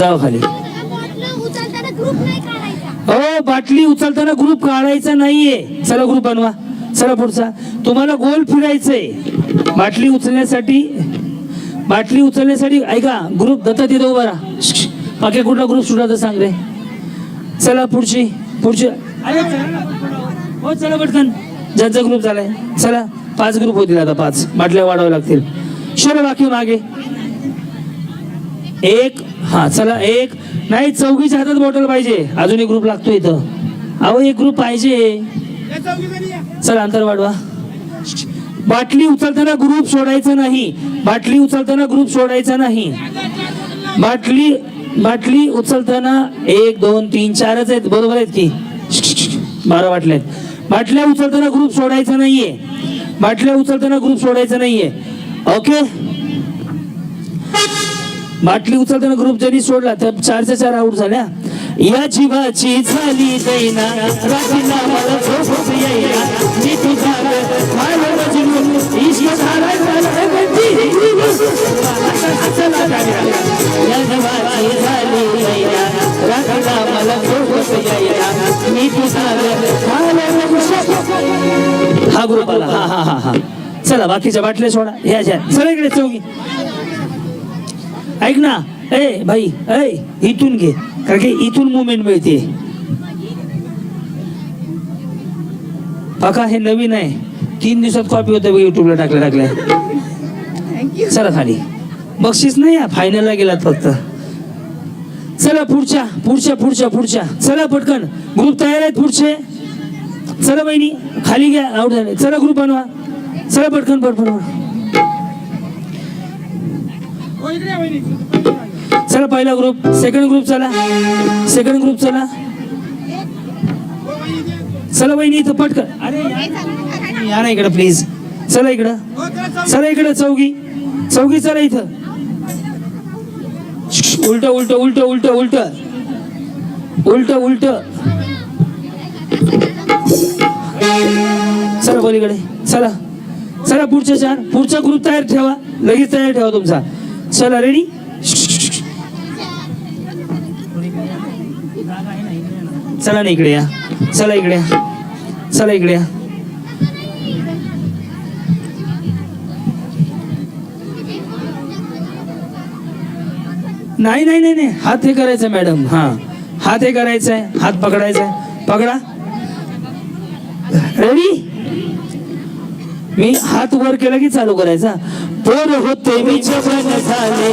जाव खाली हो बाटली उचलताना ग्रुप काढायचा नाहीये. चला ग्रुप बनवा. चला पुढचा. तुम्हाला गोल फिरायचंय. बाटली उचलण्यासाठी बाटली उचलण्यासाठी ऐका ग्रुप दत्ता तिथं उभा राहा. बाकी कुठला ग्रुप सुटला तर सांग रे. चला पुढची पुढची. अरे हो चला पटकन. ज्यांचा ग्रुप झालाय. चला पाच ग्रुप होतील आता पाच. बाटल्या वाढाव्या लागतील. शोरा बाकी मागे. एक हा चला एक. नाही चौघीच्या हातात बॉटल पाहिजे. अजून एक ग्रुप लागतो इथं. अहो एक ग्रुप पाहिजे. चला अंतर वाढवा. बाटली उचलताना ग्रुप सोडायचा नाही. बाटली उचलताना ग्रुप सोडायचा नाही. बाटली बाटली उचलताना एक दोन तीन चारच आहेत. बरोबर आहेत की? बारा बाटल्या आहेत. बाटल्या उचलताना ग्रुप सोडायचा नाहीये. बाटल्या उचलताना ग्रुप सोडायचा नाहीये. ओके बाटली उचलताना ग्रुप जरी सोडला तर चारच्या चार आऊट झाल्या. या जीवाची झाली दैना रात्रीला मला झोप येईना. मी तुझा इश्क झाला या जीवाची झाली दैना रात्रीला मला झोप येईना. मी तुझा हा ग्रुप आला. हा हा हा हा. चला बाकीच्या बाटल्या सोडा. या ज्या सगळ्याकडे चौकी चौघी. ऐक ना. ए भाई ए इथून घे. कारण की इथून मुवमेंट मिळते. बघा हे नवीन आहे. तीन दिवसात कॉपी होतं युट्यूबला टाकल्या टाकल्या. चला खाली. बक्षीस नाही फायनलला गेलात फक्त. चला पुढच्या पुढच्या पुढच्या पुढच्या. चला पटकन. ग्रुप तयार आहेत पुढचे. चला बहिणी खाली घ्या. आउट झाले. चला ग्रुप बनवा. चला पटकन पटकन चला पहिला ग्रुप सेकंड ग्रुप चला. सेकंड ग्रुप चला. चला बहिणी इथं पटकन. अरे या- ना इकडं प्लीज चला इकडं. चला इकडं चौगी चौगी चला इथं. उलट उलट उलट उलट उलट. उलट उलट. चला पलीकडे चला. चला पुढच्या चार. पुढचा ग्रुप तयार ठेवा. लगेच तयार ठेवा तुमचा. चला रेडी चला ना इकडे या. चला इकडे या. चला इकडे या. नाही नाही नाही नाही. हात हे करायचं मॅडम हा. हात हे करायचंय आहे. हात पकडायचा आहे. पकडा. रेडी मी हात वर केला की चालू करायचा? पोर होते मी जवान झाले.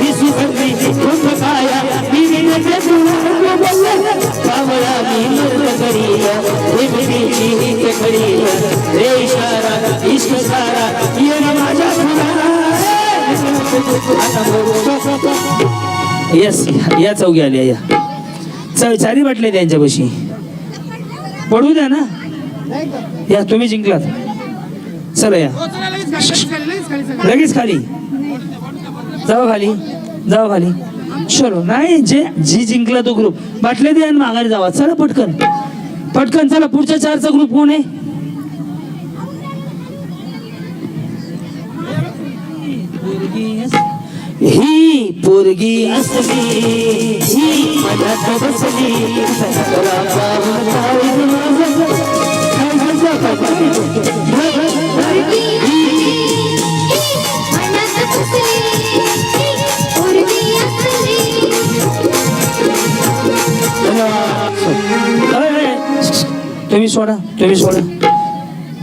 मी सुगंधी कुंभ काया मी विवेके सुगंध बोलले. कावळा मी मर्द करील प्रेमटीची हित करील. रे इशारा इश्क सारा ये ना माझ्या येस या चौघी आल्या या. चौ चारी वाटले त्यांच्यापाशी पडू द्या ना. या तुम्ही जिंकलात. चला या. लगेच खाली. जावा खाली. जावा खाली. चलो. नाही जे जी जिंकला तो ग्रुप बाटले द्या आणि माघारी जावा. चला पटकन. पटकन चला. पुढच्या चारचा ग्रुप कोण आहे? ही पोरगी असली ही मनात बसली. तुम्ही सोडा तुम्ही सोडा.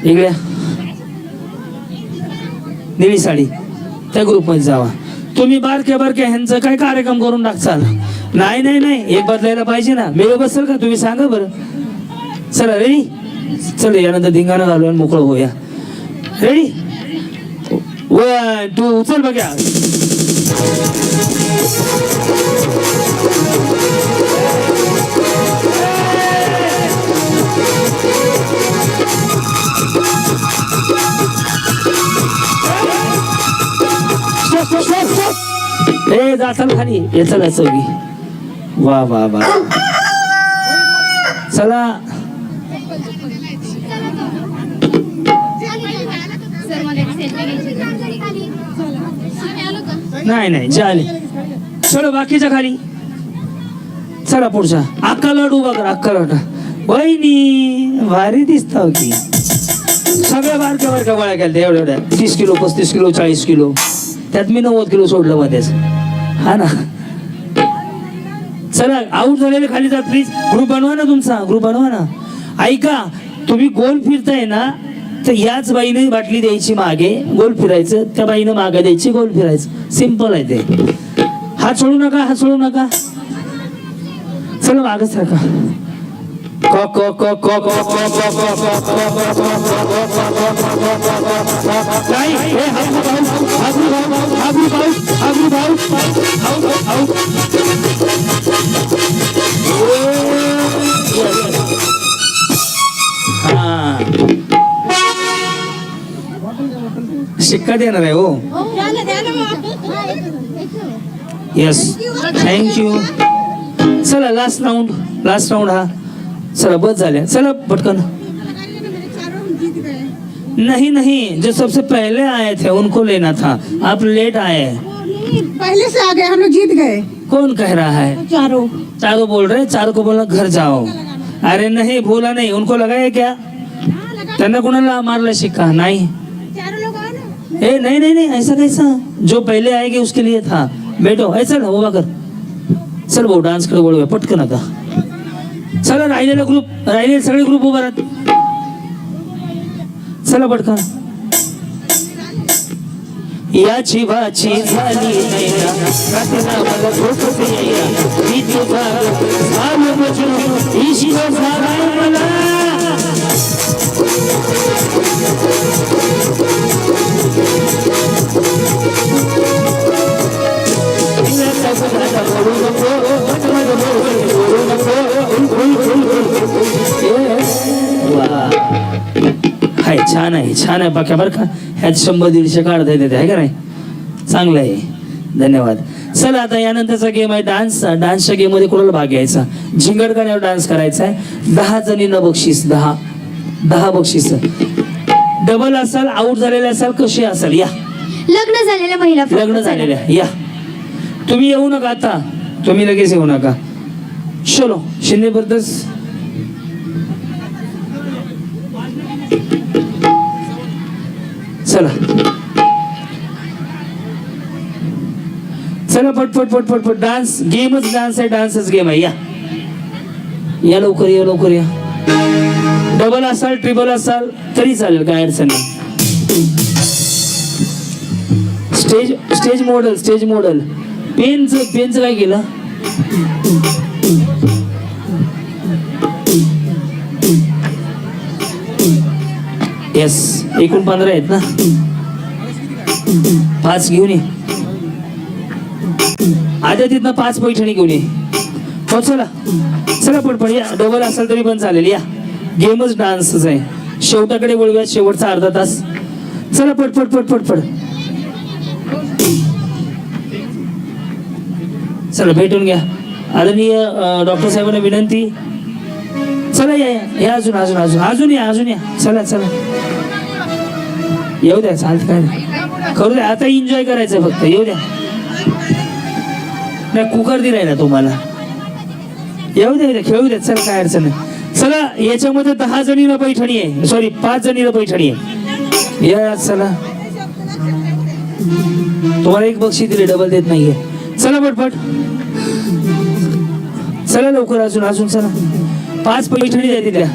वेगळ्या निळी साडी. त्या ग्रुपमध्ये जावा. तुम्ही बारक्या बारक्या ह्यांचं काय कार्यक्रम करून टाकचाल? नाही नाही नाही. एक बदलायला पाहिजे ना. मेळ बसेल का? तुम्ही सांगा बरं. चला रे चल यानंतर धिंगाणा घालून मोकळं होऊया. रेडी वन टू चल बघ्या ए जाताल खाली. हे चला चौघी वा वा वा. चला. नाही नाही झाले चलो बाकीच्या खाली. चला पुढचा. अक्का लाडू उभा अक्का लाडू. बहिणी भारी दिसता की सगळ्या बारक्या बारक्या गोळ्या केल्या एवढ्या एवढ्या. तीस किलो पस्तीस किलो चाळीस किलो. त्यात मी नव्वद किलो सोडलं मध्येच. हा ना. चला आऊट झालेले खाली जा प्लीज ग्रुप बनवा ना तुमचा ग्रुप बनवा ना. ऐका तुम्ही गोल फिरताय ना तर याच बाईने बाटली द्यायची मागे गोल फिरायचं. त्या बाईनं मागे द्यायची गोल फिरायचं. सिंपल आहे ते. हा सोडू नका हा सोडू नका. चला मागच राका हा. शिक्का देणार आहे हो येस थँक्यू चला लास्ट राऊंड लास्ट राऊंड हा चला बस झाले चला पटकन नहीं नहीं जो सबसे पहले आए थे उनको लेना था आप लेट आए पहले से आ गए हम लोग जीत गए कौन कह रहा है चारों चारों बोल रहे हैं, चार को बोला घर जाओ अरे नहीं बोला नहीं उनको लगा है क्या त्यांना कोणाला मारला शिक्का नहीं ए नहीं नहीं नहीं ऐसा कैसा? जो पहले आएगी उसके लिए था। बैठो ऐसा ना उभा कर चल भाऊ डान्सकडे वळूया पटकन आता। चला राहिलेला ग्रुप राहिलेले सगळे ग्रुप उभा राहत। चला पटकन। याची वाची झाली नैना रात्रीला मला मी तुझा झालो मला। हाय छान आहे छान आहे बाक्या बरं का. ह्यात शंभर दीडशे काढता येते आहे का नाही? चांगलं आहे. धन्यवाद. चला आता यानंतरचा गेम आहे डान्स डान्सच्या गेममध्ये कोणाला भाग घ्यायचा? झिंगडकाण्यावर डान्स करायचा आहे. दहा जणींना बक्षीस दहा. दहा बक्षीस. डबल असाल आऊट झालेले असाल कशी असाल? या. लग्न झालेल्या महिला लग्न. झालेल्या या. तुम्ही येऊ नका आता. तुम्ही लगेच येऊ नका. चलो शिंदे ब्रदर्स चला. चला पटपट पटपट पट डान्स गेमच डान्स आहे डान्सच गेम आहे. या. या लवकर या लवकर या. डबल असाल ट्रिबल असाल तरी चालेल काय अडचण नाही. Stage stage model stage model पेनचं पेनचं काय केलं? येस एकूण पंधरा आहेत ना? पाच घेऊन ये. आद्या तिथनं पाच पैठणी घेऊन ये. हो चला. चला पटपट या. डबल असेल तरी पण चालेल. या. गेमच डान्सच आहे. शेवटाकडे वळूया शेवटचा अर्धा तास. चला पटपट पटपट पट. चला भेटून घ्या. आदरणीय डॉक्टर साहेबांना विनंती. चला या या अजून अजून अजून अजून या अजून या. चला चला. येऊ द्या चालत काय करू द्या आता एन्जॉय करायचं फक्त येऊ द्या. नाही कुकर दिलाय ना तुम्हाला येऊ द्या खेळू द्या चला काय अडचण नाही. चला याच्यामध्ये दहा जणीला पैठणी आहे. सॉरी पाच जणीला पैठणी आहे. या चला. तुम्हाला एक बक्षी दिले डबल देत नाहीये. चला पटपट. चला लवकर अजून अजून चला. पाच पैठणी द्या तिथल्या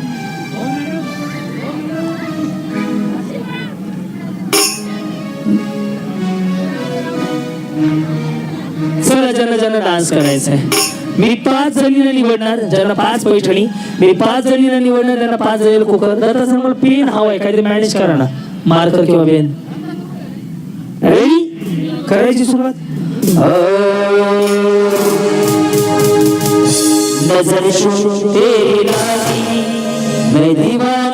चला ज्यांना ज्यांना डान्स करायचा आहे मी पाच जणींना निवडणार ज्यांना पाच पैठणी मी पाच जणींना निवडणार त्यांना पाच जणीला कुकर तर तसं मला पेन हवाय काहीतरी मॅनेज करा ना. मार्कर किंवा पेन रेडी करायची सुरुवात? नजर शो तेरी लागी मैं दीवानी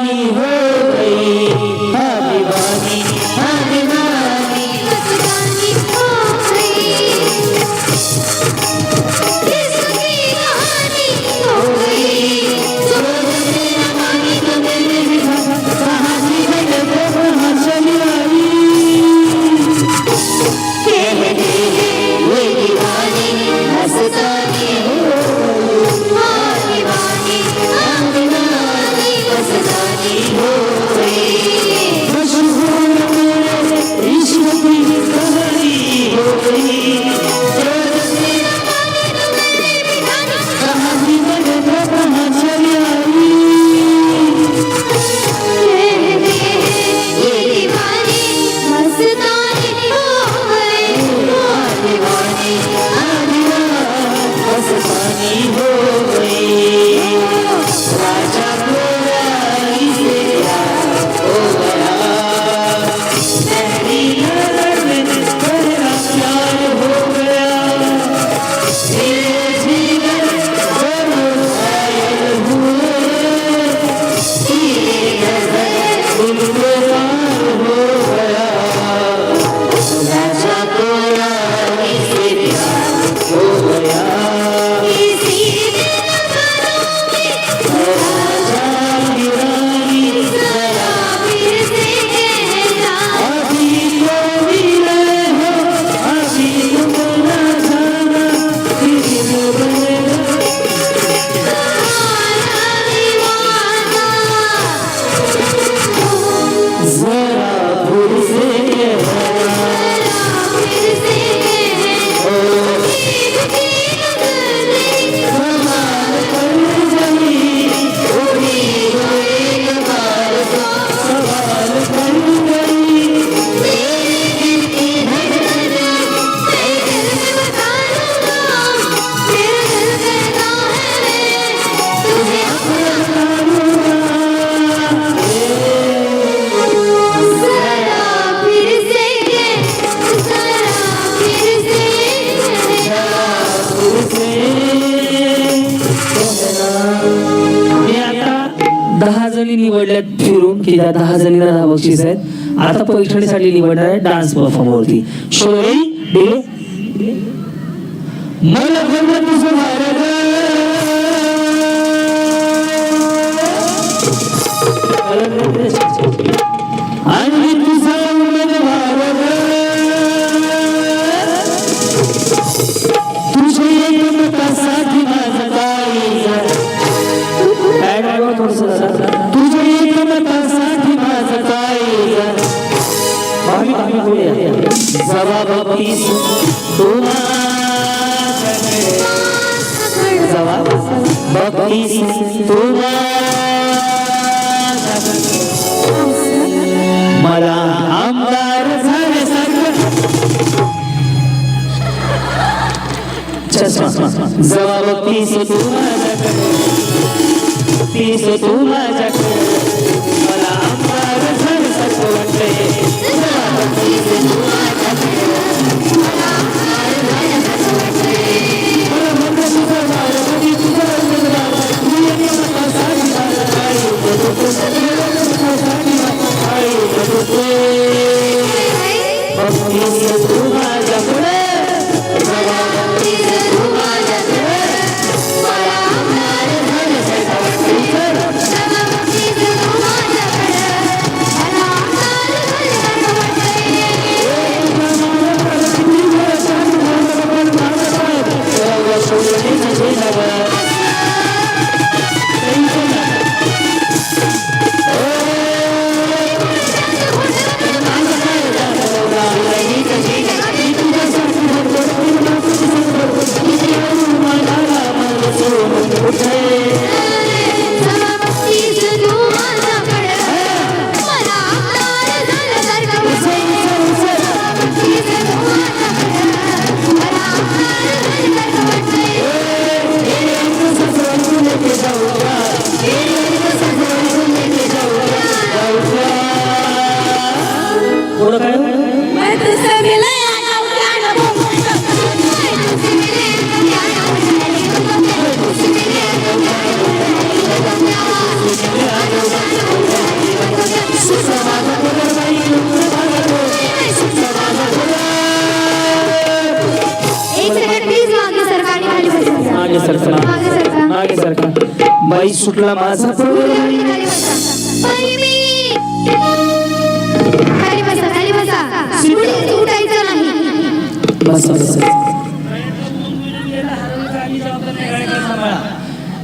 आता पैठणीसाठी निवडणार आहे डान्स परफॉर्म वरती शोरी डिले मला तुझं भावी भावी जबाब तीस तुम्हाकडे मला आमदार झाल्यासारखं जबाब तीस तू माझ्याकडे तीस तू उभं होतो. सेकंड प्लीज मागे सरका मागे सरका बाई सुटला माझा बस बस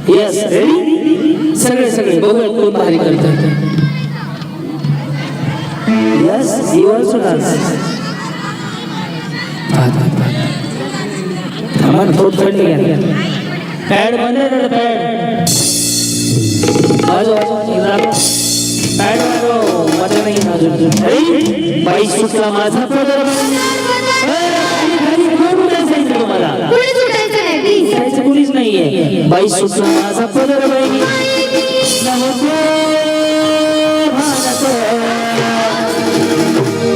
येस सगळे सगळे. बघूया कोण भारी करतात येस यू ऑल्सो डान्स थांबा ना, थोडं थंड पॅड बंद मजा नाही येत अजून. Ready? सुटला माझा पदर प्लीज जायचं कुणीच नाहीये. बाई माझा पदर भागात.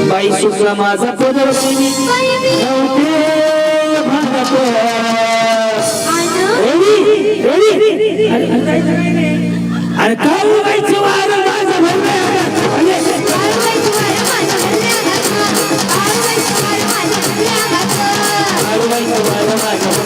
बाई सुटला माझा पदर रेडी अरे काय उगायचं वारं माझं. अरे, अडवायचं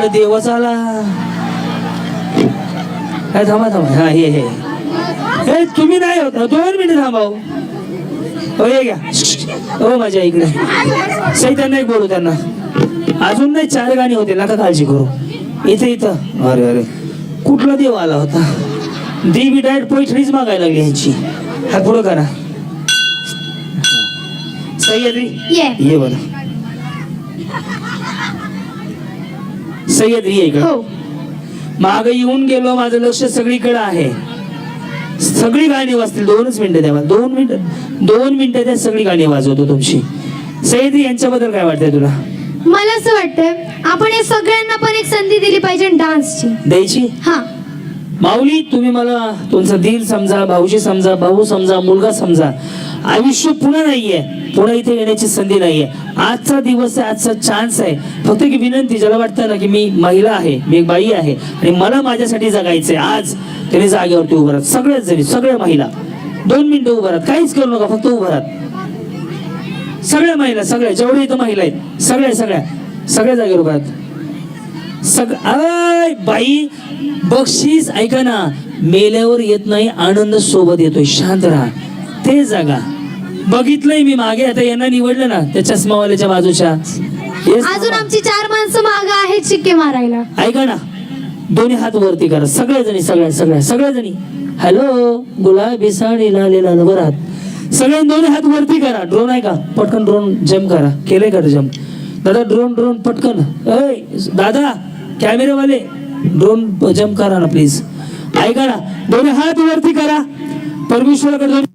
मला देवच आला. काय थांबा थांबा. हा हे हे. हे तुम्ही नाही होता दोन मिनिट थांबाव. हो हे घ्या. हो माझ्या इकडे. त्यांना एक बोलू त्यांना. अजून नाही चार गाणी होते. नका काळजी करू. इथे इथं. अरे अरे. कुठला देव आला होता? देवी डायट पैठणीच मागायला लागली ह्यांची हात पुढं करा. सह्याद्री. ये बरं. सह्याद्री आहे का? हो. माग येऊन गेलो माझं लक्ष सगळीकडे आहे. सगळी गाणी वाजतील. दोनच मिनिटं द्या. दोन मिनिटं. दोन मिनिटं द्या सगळी गाणी वाजवतो तुमची. सह्याद्री यांच्याबद्दल काय वाटतंय तुला? मला असं वाटतं आपण या सगळ्यांना पण एक संधी दिली पाहिजे डान्सची. द्यायची? हा. माऊली तुम्ही मला तुमचं दिल समजा भाऊजी समजा भाऊ समजा मुलगा समजा आयुष्य पुन्हा नाहीये. पुन्हा इथे येण्याची संधी नाहीये. आजचा दिवस आहे आजचा चान्स आहे. फक्त की विनंती ज्याला वाटतं ना की मी महिला आहे मी एक बाई आहे आणि मला माझ्यासाठी जगायचंय आज त्याने जागेवरती उभं राहत सगळ्याच जणी सगळ्या महिला. दोन मिनिटं उभं राहत काहीच करू नका फक्त उभं राहत सगळ्या महिला सगळ्या जेवढ्या इथं महिला आहेत सगळ्या सगळ्या सगळ्या जागेवर उभं राहत सग बाई बक्षीस ऐका ना मेल्यावर येत नाही आनंद सोबत येतोय. शांत राहा. ते जागा. बघितलंय मी मागे आता यांना निवडलं ना त्या चष्मावाल्याच्या बाजूच्या. अजून आमची चार माणसं माग आहेत शिक्के मारायला. ऐका ना. दोन्ही हात वरती करा. सगळ्या जणी सगळ्या सगळ्या सगळ्या जणी हॅलो गुलाबी साडी लाले लाल हात सगळ्या दोन्ही हात वरती करा. ड्रोन आहे का पटकन ड्रोन जम्प करा. केलंय का जम्प दादा ड्रोन ड्रोन पटकन. ऐ दादा कॅमेरेवाले ड्रोन जम्प करा ना प्लीज ऐका ना. दोन्ही हात वरती करा. परमेश्वराकडे दोन्ही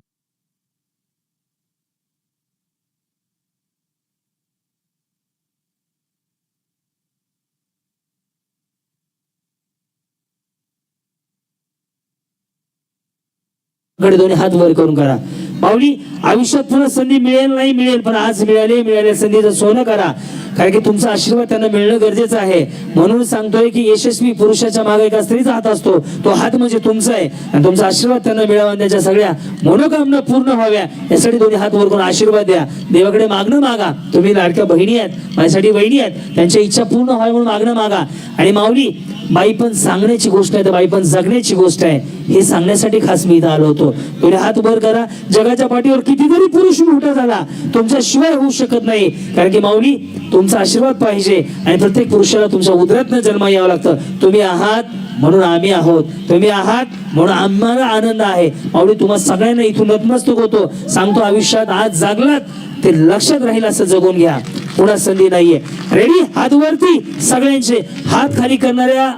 कडे दोन्ही हात वर करून करा. माऊली आयुष्यात तुला संधी मिळेल नाही मिळेल पण आज मिळाली मिळाल्या संधीचं सोनं करा. कारण की तुमचा आशीर्वाद त्यांना मिळणं गरजेचं आहे. म्हणून सांगतोय की यशस्वी पुरुषाच्या मागे एका स्त्रीचा हात असतो. तो हात म्हणजे तुमचा आहे. आणि तुमचा आशीर्वाद त्यांना मिळावा त्याच्या सगळ्या मनोकामना पूर्ण व्हाव्या. यासाठी दोन्ही हात वर करून आशीर्वाद द्या. देवाकडे मागणं मागा. तुम्ही लाडक्या बहिणी आहेत माझ्यासाठी बहिणी आहेत. त्यांच्या इच्छा पूर्ण व्हावी म्हणून मागणं मागा. आणि माऊली बाई पण सांगण्याची गोष्ट आहे तर बाई पण जगण्याची गोष्ट आहे. हे सांगण्यासाठी खास मी इथं आलो होतो. तुम्ही हात वर करा. जग जगाच्या पाठीवर कितीतरी पुरुष मोठा झाला. तुमच्या शिवाय होऊ शकत नाही. कारण की माऊली तुमचा आशीर्वाद पाहिजे आणि प्रत्येक पुरुषाला तुमच्या उदरातनं जन्म यावं लागतं. तुम्ही आहात म्हणून आम्ही आहोत. तुम्ही आहात म्हणून आम्हाला आनंद आहे. माऊली तुम्हा सगळ्यांना इथून नतमस्तक होतो. सांगतो आयुष्यात आज जागलात ते लक्षात राहील असं जगून घ्या. पुन्हा संधी नाहीये. रेडी हात वरती सगळ्यांचे हात खाली करणाऱ्या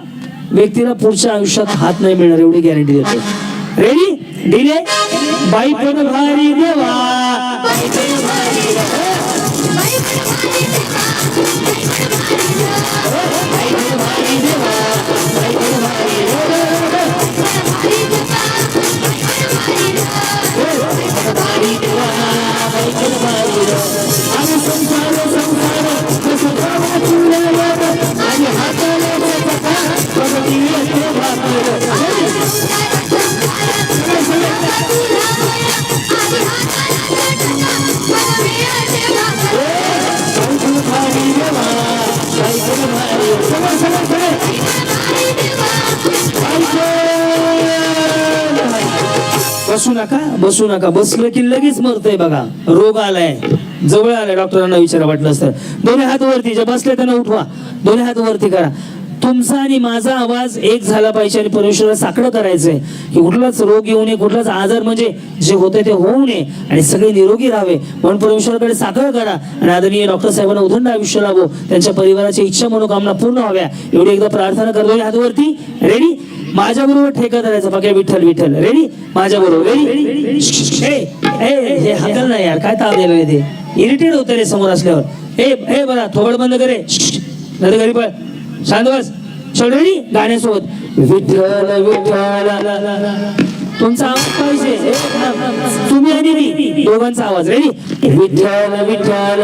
व्यक्तीला पुढच्या आयुष्यात हात नाही मिळणार एवढी गॅरंटी देतो रेडी डिले बाई पण भारी देवा. बसू नका बसू नका. बसलं की लगेच मरतय बघा. रोग आलाय. जवळ आलाय डॉक्टरांना विचारा वाटलं असतं. दोन्ही हात वरती जे बसले त्यांना उठवा. दोन्ही हात वरती करा. तुमचा आणि माझा आवाज एक झाला पाहिजे आणि परमेश्वराला साकडं करायचंय. की कुठलाच रोग येऊ नये कुठलाच आजार म्हणजे जे होते ते होऊ नये आणि सगळे निरोगी राहावे. म्हणून परमेश्वराकडे साकडं करा आणि आदरणीय डॉक्टर साहेबांना उदंड आयुष्य लाभो. त्यांच्या परिवाराची इच्छा मनोकामना पूर्ण व्हाव्या. एवढी एकदा प्रार्थना करतो. हात वरती. रेडी माझ्या बरोबर ठेका धरायचा. बघा विठ्ठल विठ्ठल. रेडी माझ्या बरोबर रेडी हे हाकल नाही यार. काय ताप दिला ते? इरिटेड होतं रे समोर असल्यावर. ए ए बरा थोबड बंद करे नाही घरी पळ. शांत बस चल रेडी गाण्यासोबत. विठ्ठल विठ्ठल. तुमचा आवाज पाहिजे. तुम्ही आणि मी. दोघांचा आवाज. Ready Vitthal Vitthal.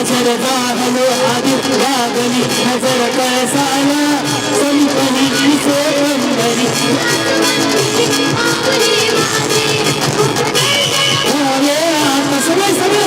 نظر باهل عبد راغلي نظر كاسالا سمقني جيسو بندري Yeah, I'm sorry, sorry.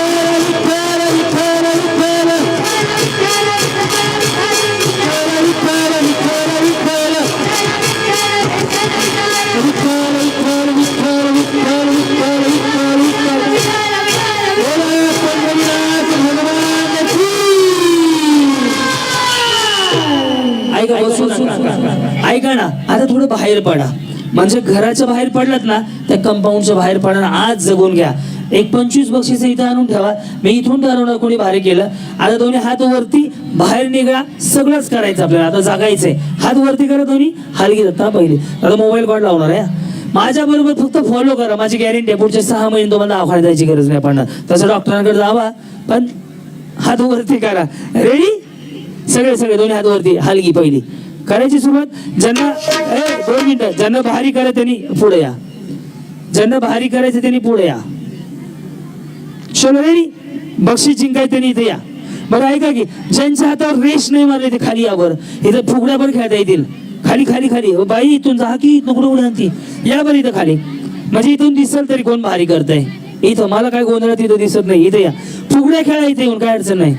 ऐका ना आता थोडं बाहेर पडा. म्हणजे घराच्या बाहेर पडलात ना त्या कंपाऊंडच्या बाहेर पडा आज जगून घ्या. एक पंचवीस बक्षीस इथं आणून ठेवा. मी इथून ठरवणार कोणी भारी केलं. आता दोन्ही हात वरती बाहेर निघा. सगळंच करायचं आपल्याला. आता जागायचंय. हात वरती करा दोन्ही. हलगी जाता पहिले. आता मोबाईल कॉड लावणार आहे? माझ्या बरोबर फक्त फॉलो करा. माझी गॅरंटी आहे. पुढचे सहा महिने तुम्हाला आव्हान द्यायची गरज नाही पडणार. तसं डॉक्टरांकडे जावा. पण हात वरती करा. रेडी सगळे सगळे दोन्ही हात वरती. हलगी पहिली. करायची सुरुवात ज्यांना दोन मिनिटं ज्यांना भारी करा त्यांनी पुढे या. ज्यांना भारी करायचं त्यांनी पुढे या. चलो बक्षीस जिंकाय त्यांनी इथे या. बरं ऐका की ज्यांच्या हातावर रेश नाही मारले ते खाली यावर इथं फुगड्या पण खेळता येतील. खाली खाली खाली. हो, बाई इथून जा की तुकडं उडी या बरं इथं खाली. म्हणजे इथून दिसल तरी कोण भारी करताय. इथं मला काय गोंधळात इथं दिसत नाही. इथं या. फुगड्या खेळा इथे येऊन काय अडचण नाही.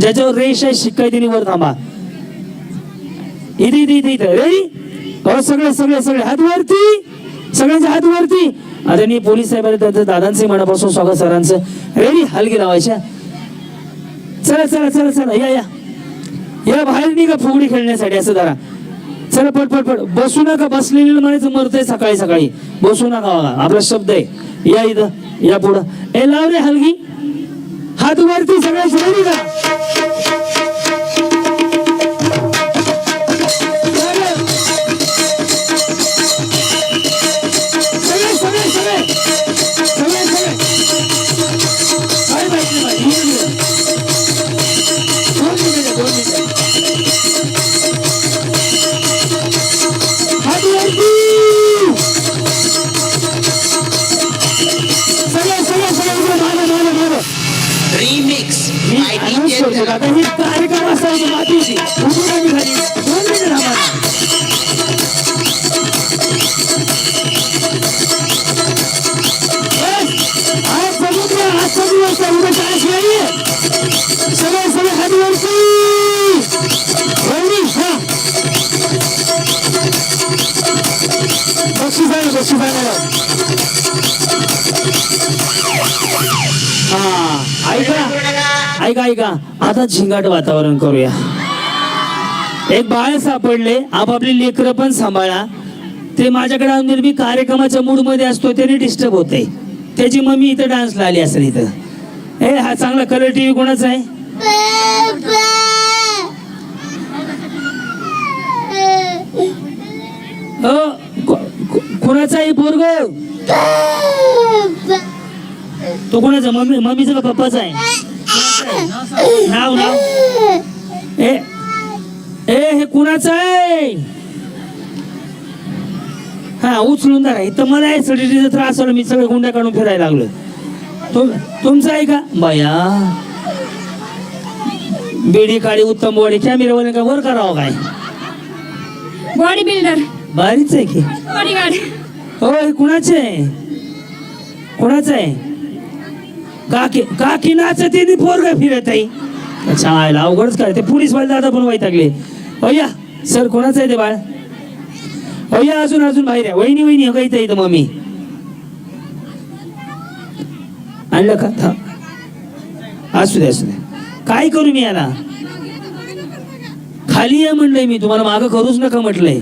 ज्याच्यावर रेष आहे शिकाय त्यांनी वर थांबा. इथे इथे इथे रेडी हो सगळे सगळे सगळे. हात वरती. सगळ्यांचे हात वरती. आदरणीय मी पोलीस साहेबांनी त्यांचं दादांचे मनापासून स्वागत सरांचं. रेडी हलगी लावायच्या. चला चला चला चला. या या. या बाहेर निघा फुगडी खेळण्यासाठी असं जरा. चला पट पट पट. बसू नका. बसलेलं म्हणायचं मरतंय सकाळी सकाळी. बसू नका बघा आपला शब्द आहे. या इथं. या पुढं. ए लाव रे हलगी. हात वरती. सगळ्या रेडी का आता झिंगाट वातावरण करूया. एक बाळ सापडले आपापली लेकरं पण सांभाळा. ते माझ्याकडे आणून मी कार्यक्रमाच्या मूडमध्ये असतो त्याने डिस्टर्ब होते त्याची मम्मी इथं डान्सला आली असेल इथं. ए हा चांगला कलर टी व्ही कोणाचा आहे? हो कोणाचा आहे पोरग? तो कोणाचा? मम्मी मम्मीचा का पप्पाचा आहे? नाव नाव ए ए हे कुणाचं आहे? हा उचलून धरा. इथं मला ऍसिडिटीचा त्रास झाला मी सगळे गुंड्या काढून फिरायला लागलो तुम तुमचं आहे का? बाया. बेडी काळी उत्तम बॉडी कॅमेरावाले का वर करावं काय? बॉडी बिल्डर भारीच आहे की. बॉडीगार्ड हो हे कुणाचे आहे? कुणाचं आहे? काकी काकी नाचते नी पोरग फिरत आहे. अच्छा आयला अवघडच काय ते पोलीस वाले दादा पण वैतागले. अय्या सर कोणाचं आहे ते बाळ? अय्या अजून अजून बाहेर आहे. वहिनी वहिनी काही इथं मम्मी. आणलं का? थांब. असू दे असू दे. काय करू मी याला खाली या म्हणलंय मी. तुम्हाला मागं करूच नका म्हटलंय.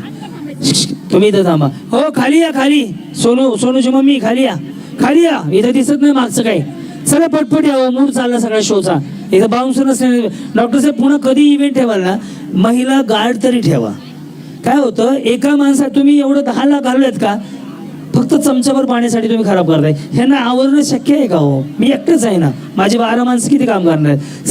तुम्ही इथं थांबा. हो खाली या खाली. सोनू सोनूची मम्मी खाली या. खाली या. इथं दिसत नाही मागचं काय चला पटपट यावं मूड चालला सगळ्या शोचा. इथं बाउन्सर नसल्याने डॉक्टर साहेब पुन्हा कधी इव्हेंट ठेवाल ना महिला गार्ड तरी ठेवा. काय होतं? एका माणसात तुम्ही एवढं दहा लाख घालूयात का? फक्त चमच्याभर पाण्यासाठी तुम्ही खराब करताय. ह्यांना आवरणं शक्य आहे का हो? मी एकटंच आहे ना. माझी बारा माणसं किती काम करणार आहेत?